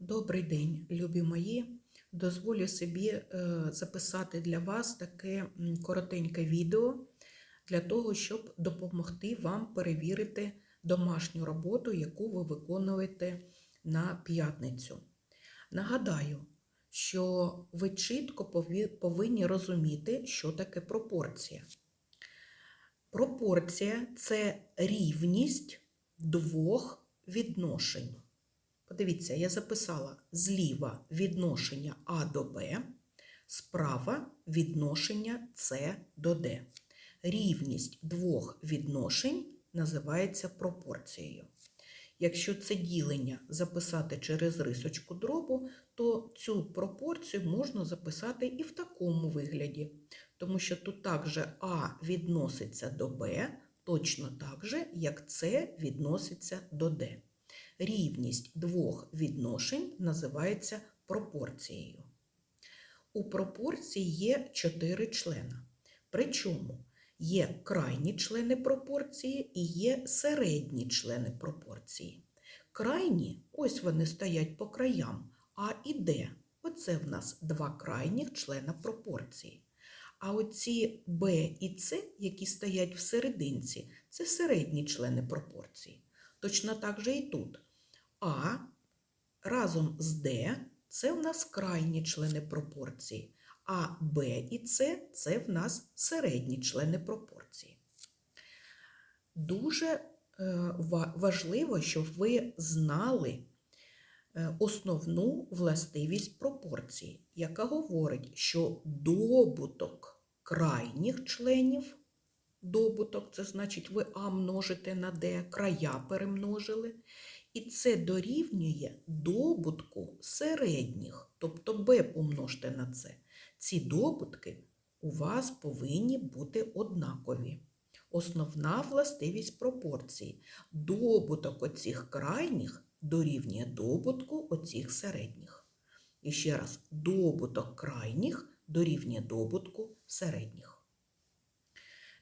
Добрий день, любі мої. Дозволю собі е, записати для вас таке коротеньке відео для того, щоб допомогти вам перевірити домашню роботу, яку ви виконуєте на п'ятницю. Нагадаю, що ви чітко повинні розуміти, що таке пропорція. Пропорція це рівність двох відношень. Подивіться, я записала зліва відношення А до Б, справа відношення С до Д. Рівність двох відношень називається пропорцією. Якщо це ділення записати через рисочку дробу, то цю пропорцію можна записати і в такому вигляді, тому що тут також А відноситься до Б, точно так же, як С відноситься до Д. Рівність двох відношень називається пропорцією. У пропорції є чотири члена. Причому є крайні члени пропорції і є середні члени пропорції. Крайні, ось вони стоять по краям, А і Д. Оце в нас два крайніх члена пропорції. А оці Б і С, які стоять в серединці, це середні члени пропорції. Точно так же і тут. А разом з Д це в нас крайні члени пропорції, а Б і С це в нас середні члени пропорції. Дуже е, важливо, щоб ви знали е, основну властивість пропорції, яка говорить, що добуток крайніх членів, добуток це значить ви А множите на Д, края перемножили. І це дорівнює добутку середніх, тобто b помножте на це. Ці добутки у вас повинні бути однакові. Основна властивість пропорції. Добуток оцих крайніх дорівнює добутку оцих середніх. І ще раз, добуток крайніх дорівнює добутку середніх.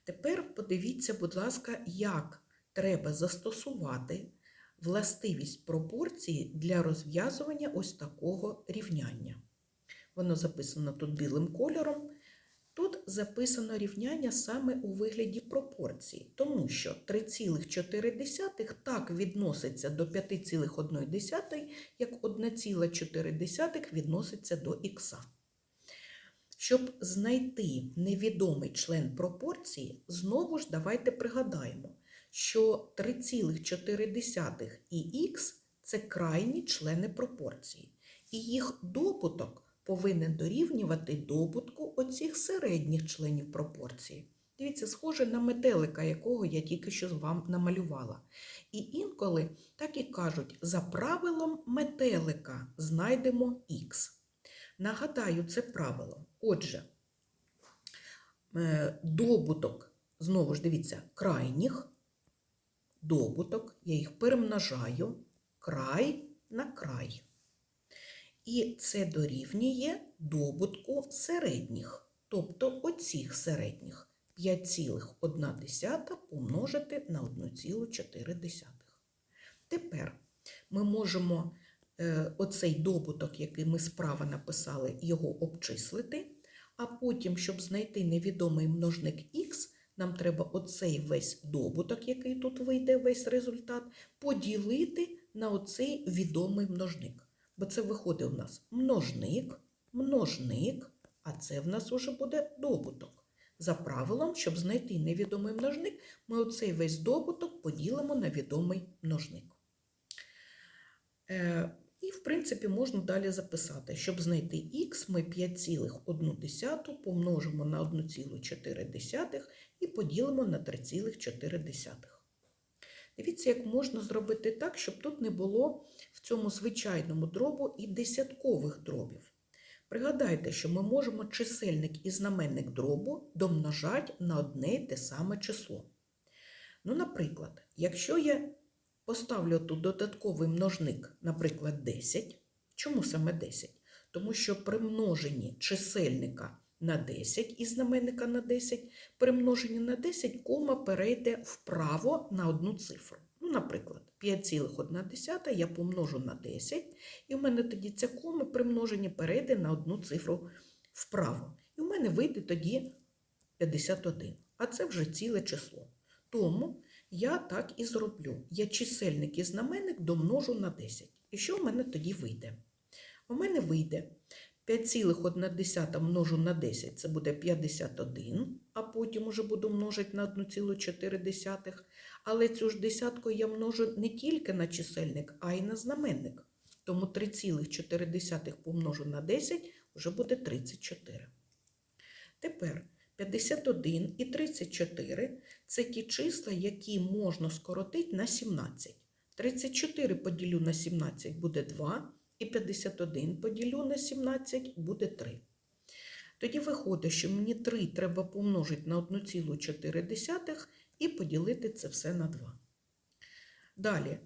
Тепер подивіться, будь ласка, як треба застосувати властивість пропорції для розв'язування ось такого рівняння. Воно записано тут білим кольором. Тут записано рівняння саме у вигляді пропорції, тому що 3,4 так відноситься до 5,1, як 1,4 відноситься до х. Щоб знайти невідомий член пропорції, знову ж давайте пригадаємо, що 3,4 і х це крайні члени пропорції, і їх добуток повинен дорівнювати добутку оцих середніх членів пропорції. Дивіться, схоже на метелика, якого я тільки що вам намалювала. І інколи так і кажуть, за правилом метелика знайдемо х. Нагадаю, це правило. Отже, е, добуток, знову ж дивіться, крайніх добуток, я їх перемножаю край на край. І це дорівнює добутку середніх, тобто оцих середніх 5,1 помножити на 1,4. Тепер ми можемо е, оцей добуток, який ми справа написали, його обчислити, а потім, щоб знайти невідомий множник х, нам треба оцей весь добуток, який тут вийде, весь результат, поділити на оцей відомий множник. Бо це виходить у нас множник, множник, а це в нас уже буде добуток. За правилом, щоб знайти невідомий множник, ми оцей весь добуток поділимо на відомий множник. І, в принципі, можна далі записати, щоб знайти х, ми 5,1 помножимо на 1,4 і поділимо на 3,4. Дивіться, як можна зробити так, щоб тут не було в цьому звичайному дробу і десяткових дробів. Пригадайте, що ми можемо чисельник і знаменник дробу домножати на одне й те саме число. Ну, наприклад, якщо я поставлю тут додатковий множник, наприклад, 10, чому саме 10? Тому що при множенні чисельника на 10 і знаменника на 10, при множенні на 10 кома перейде вправо на одну цифру. Ну, наприклад, 5,1 я помножу на 10, і в мене тоді ця кома при множенні перейде на одну цифру вправо. І в мене вийде тоді 51, а це вже ціле число. Тому я так і зроблю. Я чисельник і знаменник домножу на 10. І що в мене тоді вийде? У мене вийде 5,1 множу на 10, це буде 51, а потім уже буду множити на 1,4. Але цю ж десятку я множу не тільки на чисельник, а й на знаменник. Тому 3,4 помножу на 10 вже буде 34. Тепер 51 і 34 це ті числа, які можна скоротити на 17. 34 поділю на 17 буде 2, і 51 поділю на 17 буде 3. Тоді виходить, що мені 3 треба помножити на 1,4 і поділити це все на 2. Далі,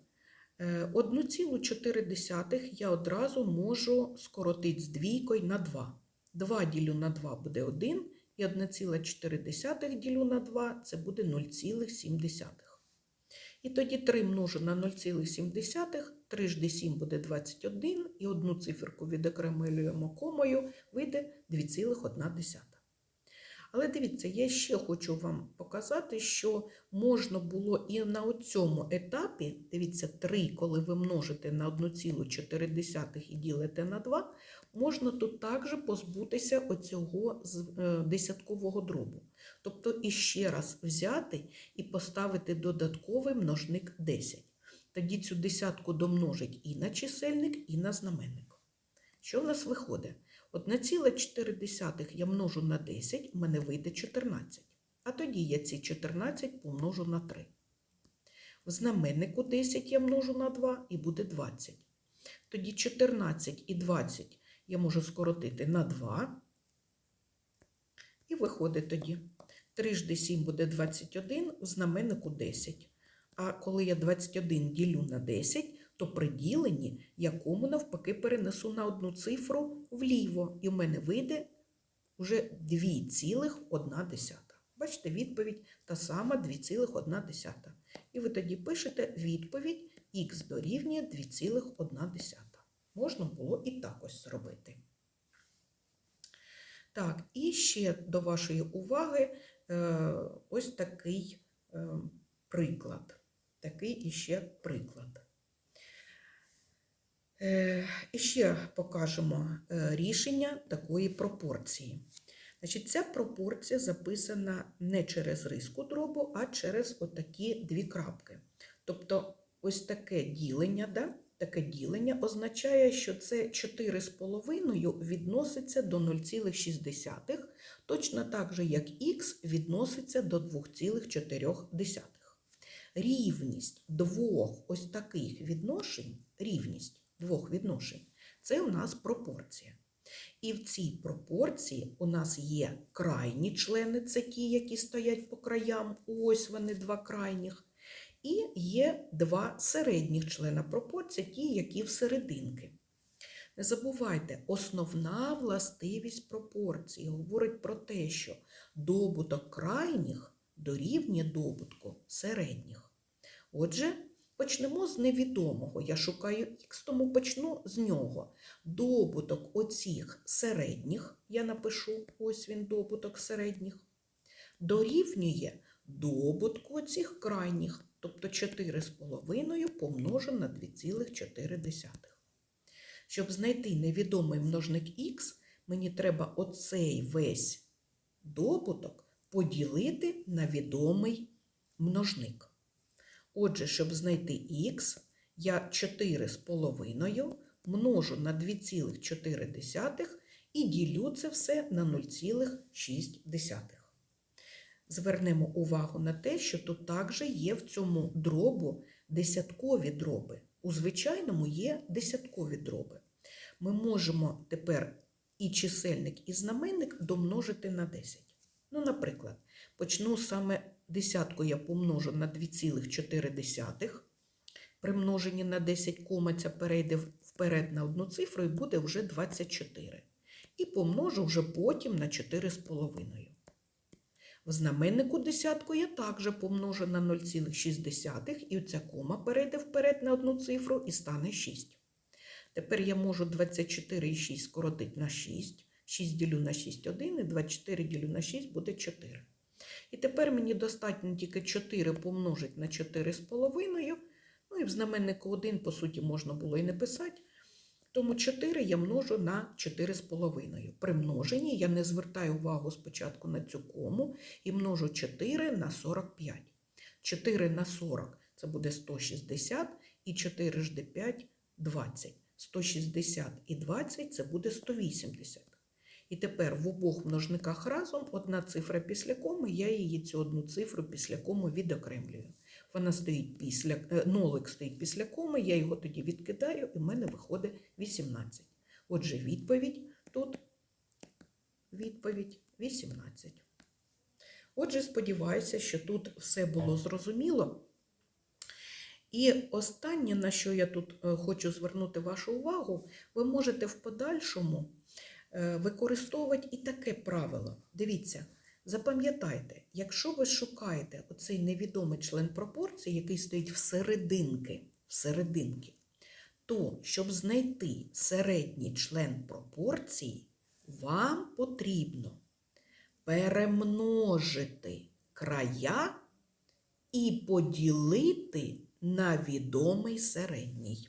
е, 1,4 я одразу можу скоротити з двійкою на 2. 2 ділю на 2 буде 1, і 1,4 ділю на 2 це буде 0,7. І тоді 3 множу на 0,7, 3 жди 7 буде 21, і одну циферку відокремлюємо комою, вийде 2,1. Але дивіться, я ще хочу вам показати, що можна було і на цьому етапі, дивіться, 3, коли ви множите на 1,4 і ділите на 2, можна тут також позбутися оцього е, десяткового дробу. Тобто іще раз взяти і поставити додатковий множник 10. Тоді цю десятку домножить і на чисельник, і на знаменник. Що в нас виходить? 1,4 я множу на 10, у мене вийде 14. А тоді я ці 14 помножу на 3. В знаменнику 10 я множу на 2 і буде 20. Тоді 14 і 20 я можу скоротити на 2. І виходить тоді. 3 жди 7 буде 21, в знаменнику 10. А коли я 21 ділю на 10, то при діленні я кому навпаки перенесу на одну цифру вліво. І в мене вийде вже 2,1. Бачите, відповідь та сама 2,1. І ви тоді пишете відповідь х дорівнює 2,1. Можна було і так ось зробити. Так, і ще до вашої уваги е, ось такий е, приклад. Такий іще приклад. Е, І ще покажемо е, рішення такої пропорції. Значить, ця пропорція записана не через риску дробу, а через отакі дві крапки. Тобто, ось таке ділення, да? таке ділення означає, що це 4,5 відноситься до 0,6, точно так же, як х відноситься до 2,4. Рівність двох ось таких відношень, рівність двох відношень, це у нас пропорція. І в цій пропорції у нас є крайні члени, це ті, які стоять по краям, ось вони два крайніх. І є два середніх члена пропорції, ті, які всерединки. Не забувайте, основна властивість пропорції говорить про те, що добуток крайніх дорівнює добутку середніх. Отже, почнемо з невідомого. Я шукаю х, тому почну з нього. Добуток оцих середніх, я напишу, ось він добуток середніх, дорівнює добутку оцих крайніх, тобто 4,5 помножу на 2,4. Щоб знайти невідомий множник х, мені треба оцей весь добуток поділити на відомий множник. Отже, щоб знайти х, я 4,5 множу на 2,4 і ділю це все на 0,6. Звернемо увагу на те, що тут також є в цьому дробу десяткові дроби. У звичайному є десяткові дроби. Ми можемо тепер і чисельник, і знаменник домножити на 10. Ну, наприклад, почну саме десятку я помножу на 2,4. При множенні на 10 кома ця перейде вперед на одну цифру і буде вже 24. І помножу вже потім на 4,5. В знаменнику десятку я також помножу на 0,6 і ця кома перейде вперед на одну цифру і стане 6. Тепер я можу 24,6 скоротити на 6. 6 ділю на 6 – 1, і 24 ділю на 6 буде 4. І тепер мені достатньо тільки 4 помножити на 4,5. Ну і в знаменнику 1, по суті, можна було і не писати. Тому 4 я множу на 4,5. При множенні я не звертаю увагу спочатку на цю кому і множу 4 на 45. 4 на 40 це буде 160, і 4 жди 5 – 20. 160 і 20 це буде 180. І тепер в обох множниках разом одна цифра після коми, я її цю одну цифру після коми відокремлюю. Вона стоїть після, е, нолик стоїть після коми, я його тоді відкидаю, і в мене виходить 18. Отже, відповідь тут відповідь 18. Отже, сподіваюся, що тут все було зрозуміло. І останнє, на що я тут е, хочу звернути вашу увагу, ви можете в подальшому використовувати і таке правило. Дивіться, запам'ятайте, якщо ви шукаєте оцей невідомий член пропорції, який стоїть всерединки, всерединки, то щоб знайти середній член пропорції, вам потрібно перемножити края і поділити на відомий середній.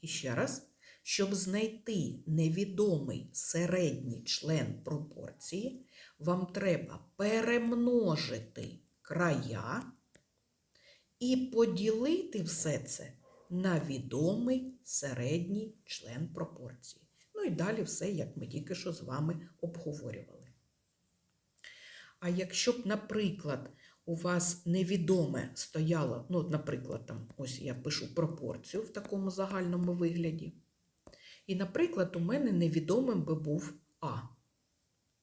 І ще раз, щоб знайти невідомий середній член пропорції, вам треба перемножити края і поділити все це на відомий середній член пропорції. Ну і далі все, як ми тільки що з вами обговорювали. А якщо б, наприклад, у вас невідоме стояло, ну, наприклад, там, ось я пишу пропорцію в такому загальному вигляді. І, наприклад, у мене невідомим би був А,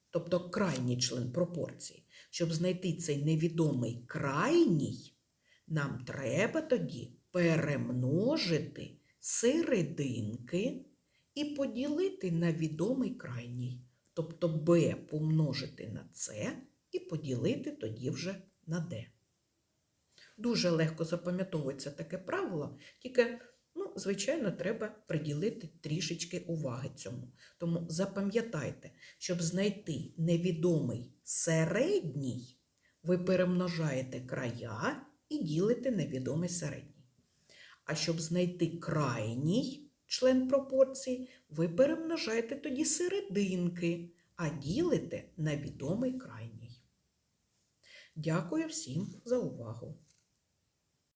тобто крайній член пропорції. Щоб знайти цей невідомий крайній, нам треба тоді перемножити серединки і поділити на відомий крайній. Тобто b помножити на c і поділити тоді вже на d. Дуже легко запам'ятовується таке правило, тільки, звичайно, треба приділити трішечки уваги цьому. Тому запам'ятайте, щоб знайти невідомий середній, ви перемножаєте края і ділите на відомий середній. А щоб знайти крайній член пропорції, ви перемножаєте тоді серединки, а ділите на відомий крайній. Дякую всім за увагу!